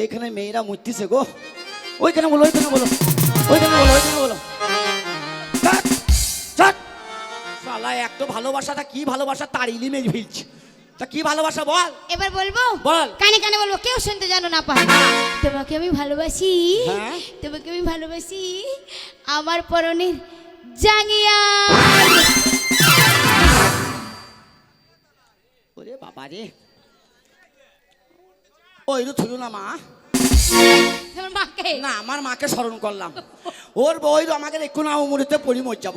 এইখানে মেয়েরা মুততিছে গো। ওইখানে বলো ওইখানে বলো ওইখানে বলো ওইখানে বলো। শালা একটু ভালোবাসাটা কি ভালোবাসা? তাড়িলি মেরে ফেলছি। তা কি ভালোবাসা বল? এবার বলব? বল। কানে কানে বলব কেউ শুনতে জানো না পায় তোমাকে আমি ভালোবাসি হ্যাঁ? তোমাকে আমি ভালোবাসি আমার পরনের জাঙ্গিয়া। ওরে বাবা রে ওই তো থুলু না মা। মাকে? না আমার মাকে স্মরণ করলাম। ওর বই আমাকে একটু না মর যাব।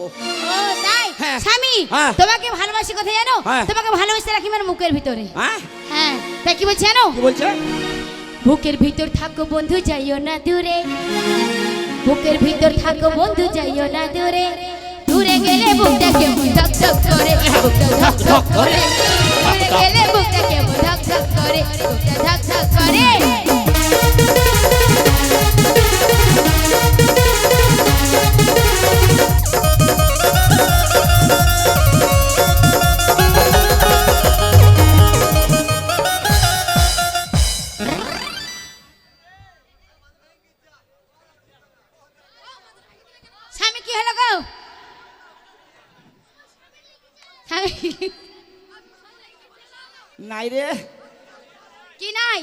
হ্যাঁ। স্বামী হ্যাঁ। তোমাকে ভালোবাসি কোথায় জানো? হ্যাঁ। তোমাকে ভালোবাসতে রাখি আমার মুখের ভিতরে। হ্যাঁ? তাই কি বলছি জানো? বলছে? বুকের ভিতর থাকো বন্ধু যাইও না দূরে। বুকের ভিতর থাকো বন্ধু যাইও না দূরে। দূরে গেলে বুকটা কেমন ধক ধক করে ধক ধক করে গেলে বুকটা কি হলো গো? নাই রে। কি নাই?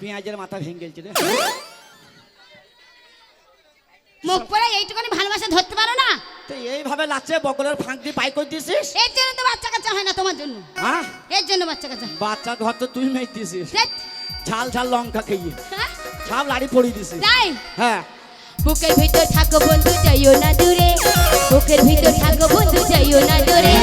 পেঁয়াজের মাথা ভেঙে গেছে রে। মুখ পড়ে এইটুকুনি ভালোবাসা ধরতে পারো না? তো এইভাবে বগলের ফাঁক দিয়ে পাই করে দিছিস এর জন্য তো বাচ্চা কাচ্চা হয় না তোমার জন্য। হ্যাঁ? এর জন্য বাচ্চা কাচ্চা। বাচ্চা ঘর তো তুই মেয়ে দিছিস ঝাল ঝাল লঙ্কা খেয়ে। হ্যাঁ? সব লাড়ি পড়িয়ে দিছিস তাই? হ্যাঁ। বুকের ভিতর থাকো বন্ধু যাইও না দূরে। বুকের ভিতর থাকো বন্ধু যাইও না দূরে।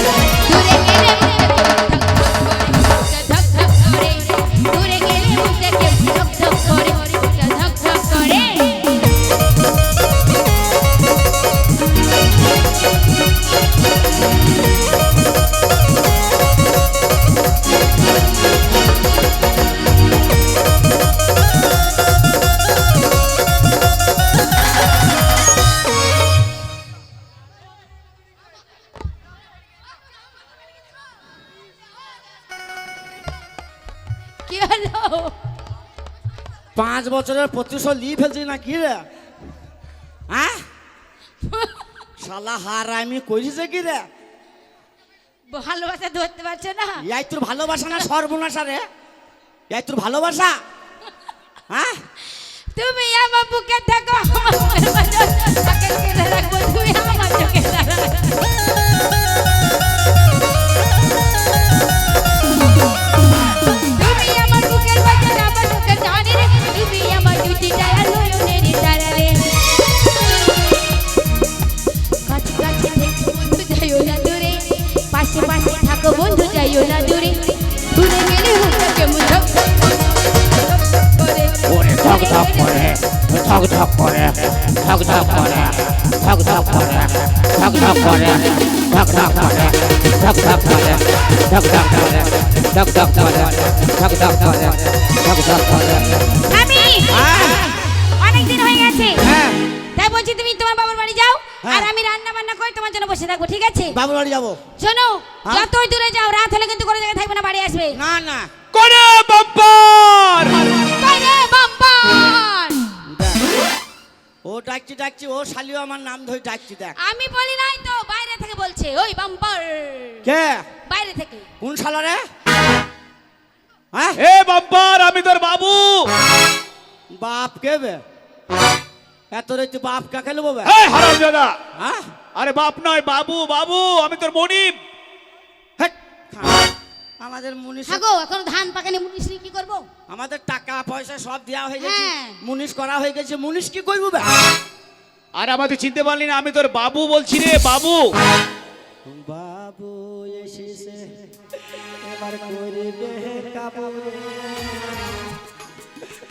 কি হলো? পাঁচ বছরের প্রতিশোধ নিয়ে ফেলছিস না কি রে? হ্যাঁ? শালা হার আমি কইছে কি রে? ভালোবাসা ধরতে পারছ না। ইয়াই তোর ভালোবাসা না সর্বনাশা রে? ইয়াই তোর ভালোবাসা? হ্যাঁ? তুমি আমার বুকে থাকো আমার রাখব তুমি আমার চোখে ধক ধক করে ধক ধক করে ধক ধক করে ধক ধক করে ধক ধক করে ধক ধক করে ধক ধক করে ধক ধক করে ধক ধক করে আমি অনেক দিন হয়ে গেছে হ্যাঁ তাই বলছি তুমি তোমার বাবার বাড়ি যাও হ্যাঁ। আর আমি রান্না বান্না করে তোমার জন্য বসে থাকব ঠিক আছে বাবুর বাড়ি যাব শোনো হ্যাঁ। যতই দূরে যাও রাত হলে কিন্তু কোনো জায়গায় থাকবে না বাড়ি আসবে না না করে বাম্পার ডাকছি ও শালিও আমার নাম ধরে ডাকছি দেখ। আমি বলি নাই তো বাইরে থেকে বলছে ওই বাম্পার। কে? বাইরে থেকে। কোন শালা রে? হ্যাঁ? এ বাম্পার আমি তোর বাবু। বাপ কে বে? এত রে তুই বাপ কাকে নেব বে? এই হারাম দাদা হ্যাঁ? আরে বাপ নয় বাবু বাবু আমি তোর মনিব। আমাদের মুনিশ থাকো এখন ধান পাকানি মুনিশ্রী কি করব? আমাদের টাকা পয়সা সব দেওয়া হয়ে গেছে। হ্যাঁ। মুনিশ করা হয়ে গেছে মুনিশ কি করব বে? আর আমাকে চিনতে পারলি না আমি তোর বাবু বলছি রে বাবু। বাবু এসেছে এবার করবে কাবু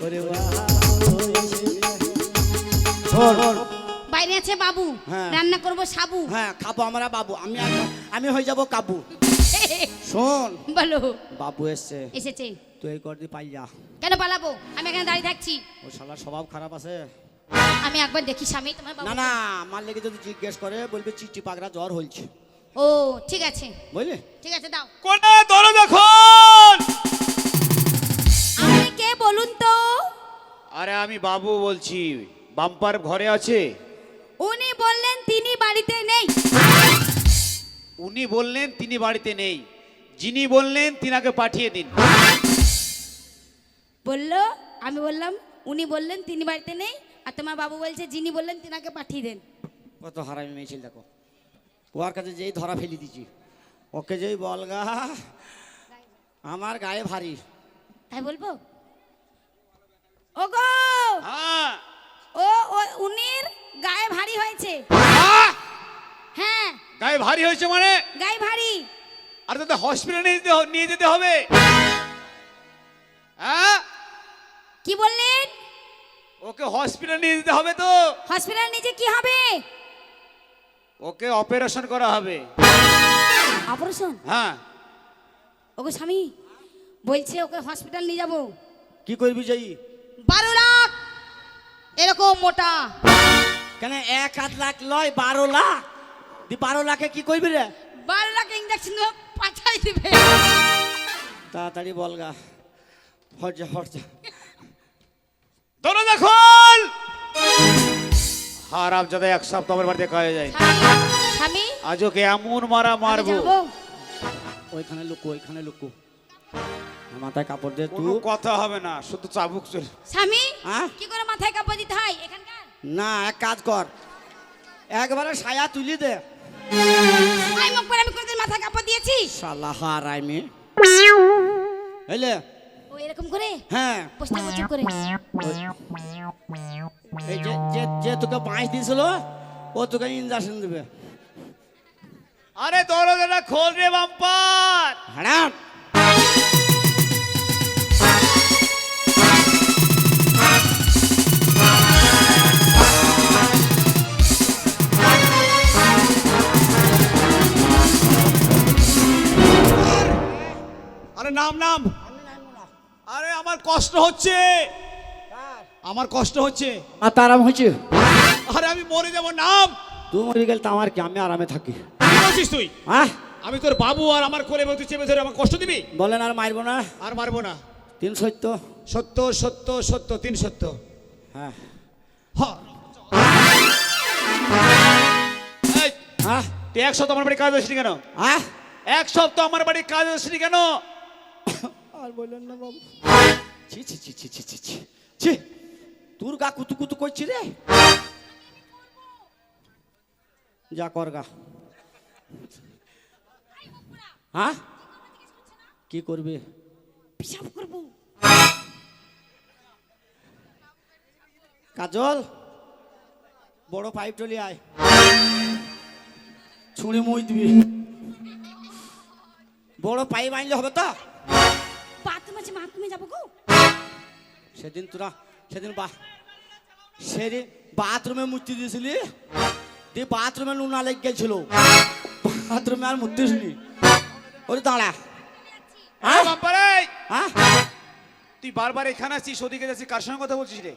ওরে বাবু এসেছে। শোন। বাইরে আছে বাবু হ্যাঁ। রান্না করব সাবু। হ্যাঁ খাব আমরা বাবু আমি আমি হয়ে যাব কাবু। শোন। বলো। বাবু এসছে। এসেছে। তুই এই করদি পাই যা কেন পালাবো? আমি এখানে দাঁড়িয়ে থাকছি। ও শালা স্বভাব খারাপ আছে। আমি একবার দেখি স্বামী তোমার বাবু। না না আমার লেগে যদি জিজ্ঞেস করে বলবে চিটি পাগড়া জ্বর হয়েছে ও ঠিক আছে। বুঝলি? ঠিক আছে দাও। কোনে ধরো দেখুন আপনি কে বলুন তো? আরে আমি বাবু বলছি বাম্পার ঘরে আছে? উনি বললেন তিনি বাড়িতে নেই। উনি বললেন তিনি বাড়িতে নেই। যিনি বললেন তিনাকে পাঠিয়ে দিন। বলল আমি বললাম উনি বললেন তিনি বাড়িতে নেই। আর তোমার বাবু বলছে যিনি বললেন তিনাকে পাঠিয়ে দেন। কত হারামি মেয়ে ছিল দেখো। ওর কাছে যেই ধরা ফেলি দিছি ওকে যেই বলগা আমার গায়ে ভারী। তাই বলব? ও গো হ্যাঁ। ও ও উনির গায়ে ভারী হয়েছে। হ্যাঁ। গায়ে ভারী হয়েছে মানে? গায়ে ভারী। আর তো হসপিটালে নিয়ে যেতে নিয়ে যেতে হবে? হ্যাঁ। কি বললেন? ওকে হসপিটাল নিয়ে যেতে হবে তো। হসপিটাল নিচে কি হবে? ওকে অপারেশন করা হবে। অপারেশন হ্যাঁ। ওকে স্বামী বলছে ওকে হসপিটাল নিয়ে যাব। কি করবি যাই? বারো লাখ! এরকম মোটা। কেন এক আধ লাখ লয় বারো লাখ? দি বারো লাখে কি করবি রে? বারো লাখ ইঞ্জেকশন পাঠাই দিবে। তাড়াতাড়ি বলগা হরজা হরজা দরজা খোল! হারাম যাতে এক সপ্তাহ আমার বাড়িতে কাজে যায়। স্বামী, স্বামী। আজ ওকে এমন মারা মারবো। ওইখানে লুকো ওইখানে লুকো। মাথায় কাপড় দে কোনো তুই কথা হবে না শুধু চাবুক চলে। স্বামী হ্যাঁ? কি করে মাথায় কাপড় দিতে হয়? এখানকার? না এক কাজ কর। একবারে সায়া তুলি দে। আই মুখ পরে আমি কোনদিন মাথায় কাপড় দিয়েছি। শালা হারাই মে হইলে ও এরকম করে? হ্যাঁ। বসে মুচুপ চুপ করে। এই যে যে যে তোকে পাঁচ দিয়েছিল ও তোকে ইঞ্জেকশন দেবে। আরে দরজাটা খোল রে বাম্পার। হারাম। আরে আমার কষ্ট হচ্ছে। আমার কষ্ট হচ্ছে। আর তার আরাম হয়েছে আরে আমি মরে যাব নাম। তুই মরে গেলে তো আমার কি? আমি আরামে থাকি। বলছিস তুই? হ্যাঁ আমি তোর বাবু আর আমার কোলে বলতে চেপে ধরে আমার কষ্ট দিবি? বলেন আর মারবো না। আর মারবো না। তিন সত্য। সত্য সত্য সত্য তিন সত্য। হ্যাঁ। হ্যাঁ তুই এক সপ্তাহ আমার বাড়ি কাজ আসলি কেন? হ্যাঁ এক সপ্তাহ আমার বাড়ি কাজ আসলি কেন? আর বললেন না বাবু। ছি ছি ছি ছি ছি ছি ছি ছি। তোর গা কুতু কুতু করছি রে। যা কর গা। হ্যাঁ? কি করবি? পিসাব করব। কাজল বড় পাইপ টলি আয়। ছুঁড়ি মই দিবি। বড় পাইপ আনলে হবে তো? বাথরুম আছে বাথরুমে যাব গো? সেদিন তোরা সেদিন বা সেদিন বাথরুমে মূর্তি দিয়েছিলি? দিয়ে বাথরুমে নুনা লেগে গেছিল। বাথরুমে আর মূর্তি শুনি ওরে দাঁড়া। হ্যাঁ হ্যাঁ? তুই বারবার এখানে আসছিস ওদিকে যাচ্ছিস কার সঙ্গে কথা বলছিস রে?